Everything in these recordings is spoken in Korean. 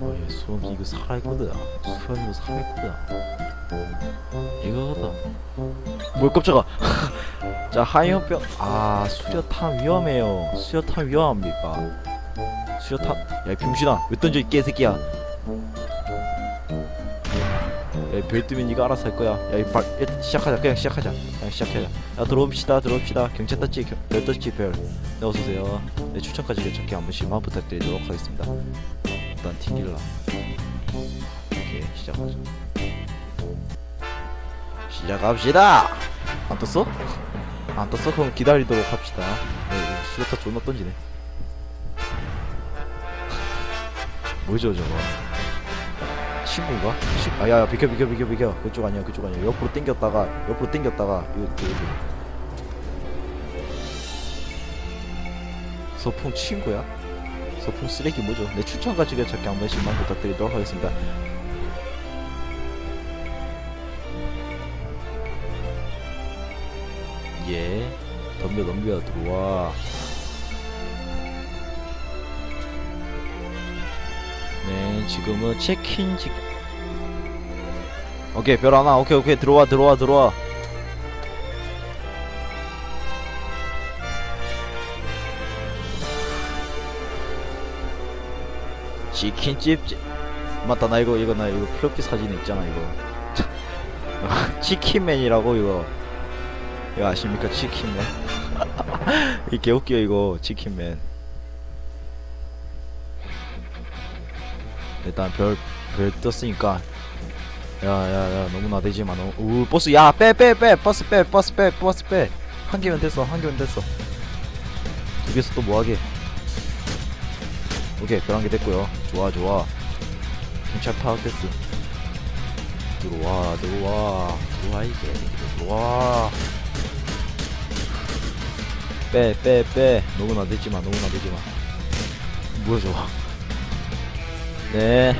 어얘 수험 이거 살아있거든. 수험 이거 살아있거든. 이거거든 뭘 깜짝아 자 하이어병. 아 수려탄 위험해요. 수려탄 위험합니까 수려탄. 야이 병신아 왜 던져 이 개새끼야? 야 별 뜨면 니가 알아서 할 거야. 야이발 시작하자. 그냥 시작하자. 그냥 시작하자. 야 들어옵시다 들어옵시다. 경찰 떴지? 겨- 별 떴지 별? 네, 어서오세요. 네 추천까지 괜찮게 한 번씩만 부탁드리도록 하겠습니다 일단 튕길라 오케이 시작하자 시작합시다 안 떴어? 안 떴어? 그럼 기다리도록 합시다 네 수류탄 존나 던지네 뭐죠 저거 친구인가? 친... 아, 야, 야, 비켜, 비켜, 비켜, 비켜. 그쪽 아니야, 그쪽 아니야. 옆으로 당겼다가, 옆으로 당겼다가, 이거, 이거. 서풍 친구야? 서풍 쓰레기 뭐죠? 내 추천과 즐겨찾기 한 번씩만 부탁드리도록 하겠습니다. 예. 덤벼, 덤벼, 들어와. 네, 지금은 체크인 직. 오케이, 별 하나. 오케이, 오케이. 들어와, 들어와, 들어와. 치킨집. 지- 맞다, 나 이거, 이거, 나 이거 플로피 사진 있잖아, 이거. 치킨맨이라고, 이거. 이거 아십니까? 치킨맨. 이 개웃겨, 이거. 치킨맨. 일단 별, 별 떴으니까. 야, 야, 야, 너무. 너무, 우, 버스, 야, 빼, 빼, 빼. 버스 빼, 버스 빼, 버스 빼. 한 개면 됐어, 한 개면 됐어. 두 개서 또 뭐하게. 오케이, 별한개 됐고요 좋아, 좋아. 경찰 파악됐어. 들어와, 들어와. 들어와, 이게. 들어와. 빼, 빼, 빼. 너무 나대지 마, 너무 나대지 마. 뭐야, 저거. 네.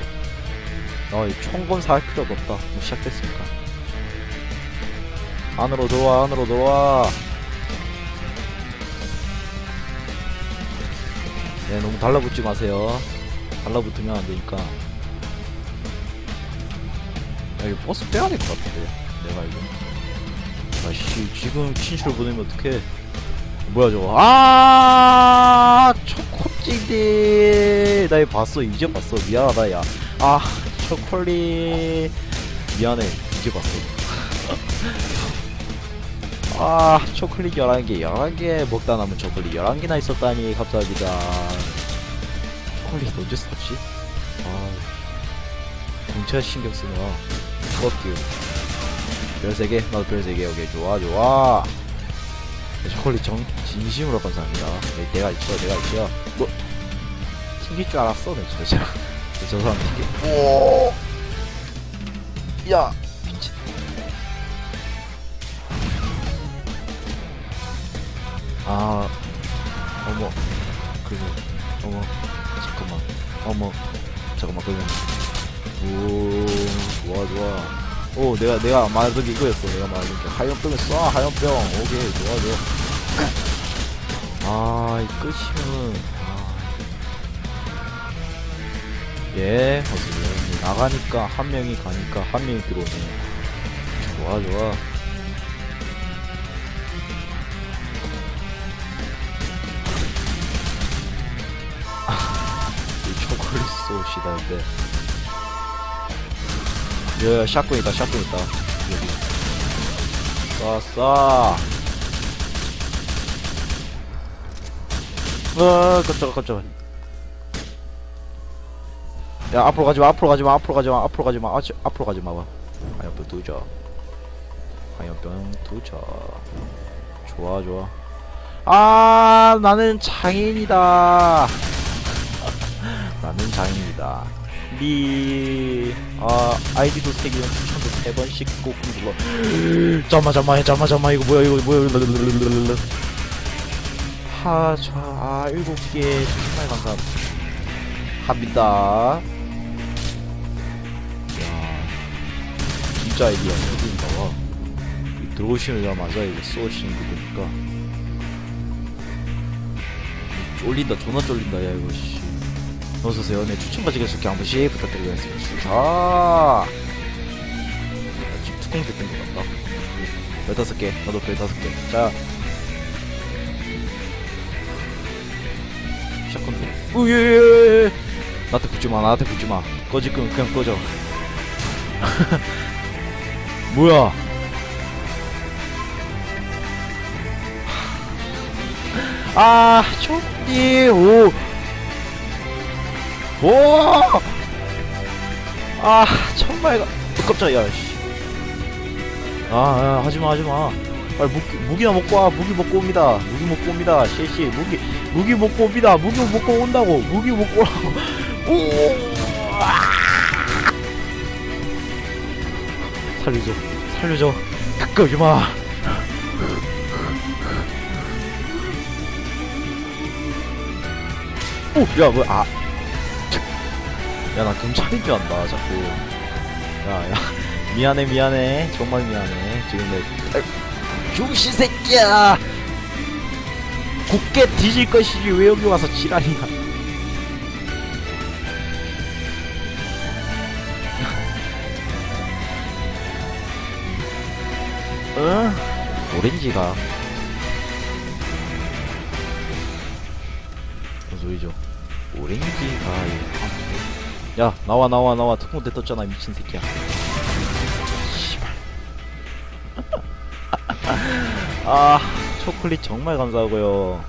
어, 이 총검사 할 필요가 없다. 뭐 시작됐으니까. 안으로 들어와, 안으로 들어와. 네, 너무 달라붙지 마세요. 달라붙으면 안 되니까. 야, 이거 버스 빼야 될 것 같은데. 내가 이거. 아씨, 지금 친추를 보내면 어떡해. 뭐야, 저거. 아, 초코찌디. 나 이거 봤어. 이제 봤어. 미안하다, 야. 아, 초콜릿. 미안해. 이제 봤어. 아, 초콜릿 11개, 11개 먹다 남은 초콜릿 11개나 있었다니, 감사합니다. 초콜릿 언제 썼지? 아, 경찰 신경 쓰나. fuck you. 별 3개, 나도 별 3개, 오케이. 좋아, 좋아. 네, 초콜릿 정, 진심으로 감사합니다. 네, 내가 있죠, 내가 있죠. 뭐, 튕길 줄 알았어, 내 저, 저, 저 사람 튕길. 오! 야! 미친. 아, 어머, 그거, 어머, 어머, 잠깐만, 그러면, 오, 좋아, 좋아. 오, 내가, 내가 말하던 게 이거였어. 내가 말하던 게. 하염병을 쏴, 하염병. 오케이, 좋아, 좋아. 아, 이 끝이면, 아. 예, 어서요. 나가니까 한 명이 가니까 한 명이 들어오네. 좋아, 좋아. 초콜릿 소시다인데. 야, 샷건 있다, 샷건 있다. 여기. 쏴, 쏴. 어, 깜짝아, 깜짝아. 야, 앞으로 가지 마, 앞으로 가지 마, 앞으로 가지 마, 앞으로 가지 마, 아, 저, 앞으로 가지 마. 봐. 하얀병 두자. 하얀병 두자. 좋아, 좋아. 아, 나는 장인이다. 나는 장인이다. 리, 아, 아이디도 세 개면 추천도 세 번씩 꼭 눌러. 잠만, 잠만, 잠만, 잠만, 이거 뭐야, 이거 뭐야, 르르르르르르. 하, 자, 아, 일곱 개, 정말 감사합니다. 합니다. 야, 진짜 아이디어 봐. 이 들어오시자마자 이거 쏘시는 거 보니까. 쫄린다, 존나 쫄린다, 야, 이거, 씨. 어서오세요. 네, 추천과 지게수기 한 번씩 부탁드리겠습니다. 자, 지금 특공 됐던 것 같다. 별 다섯 개, 나도 별 다섯 개. 자, 샷건 좀. 우예예예. 나한테 붙지 마, 나한테 붙지 마. 꺼질 거면 그냥 꺼져. 뭐야? 아, 초띠, 오. 오! 아, 정말, 어, 깜짝이야, 씨. 아, 아, 하지마, 하지마. 빨리 무기, 무기나 먹고 와, 무기 먹고 옵니다. 무기 먹고 옵니다. 씨씨, 무기, 무기 먹고 옵니다. 무기 먹고 온다고. 무기 먹고 오라고. 오! 아! 살려줘, 살려줘. 가까우지 마. 오, 야, 뭐, 아. 야, 나 경찰인 줄 안다, 자꾸. 야, 야. 미안해, 미안해. 정말 미안해. 지금 내, 중시 새끼야! 굳게 뒤질 것이지, 왜 여기 와서 지랄이야. 응? 오렌지가. 무슨 소리죠? 오렌지가 야 나와 나와 나와. 특공대 떴잖아 미친 새끼야. 아 초콜릿 정말 감사하고요